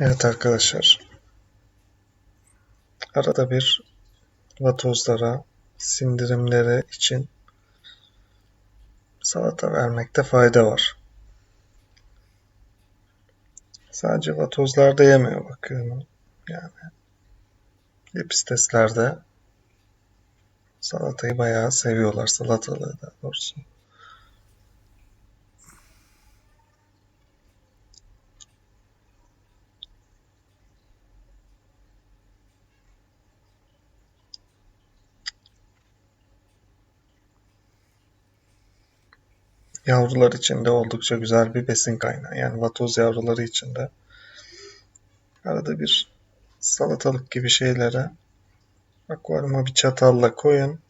Evet arkadaşlar. Arada bir vatozlara, sindirimleri için salata vermekte fayda var. Sadece vatozlarda yemiyor bakıyorum. Yani lepisteslerde salatayı bayağı seviyorlar. Salatalığı daha doğrusu. Yavrular için de oldukça güzel bir besin kaynağı. Yani vatoz yavruları için de arada bir salatalık gibi şeylere akvaryuma bir çatalla koyun.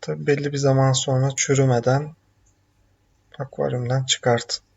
Tabi belli bir zaman sonra çürümeden akvaryumdan çıkartın.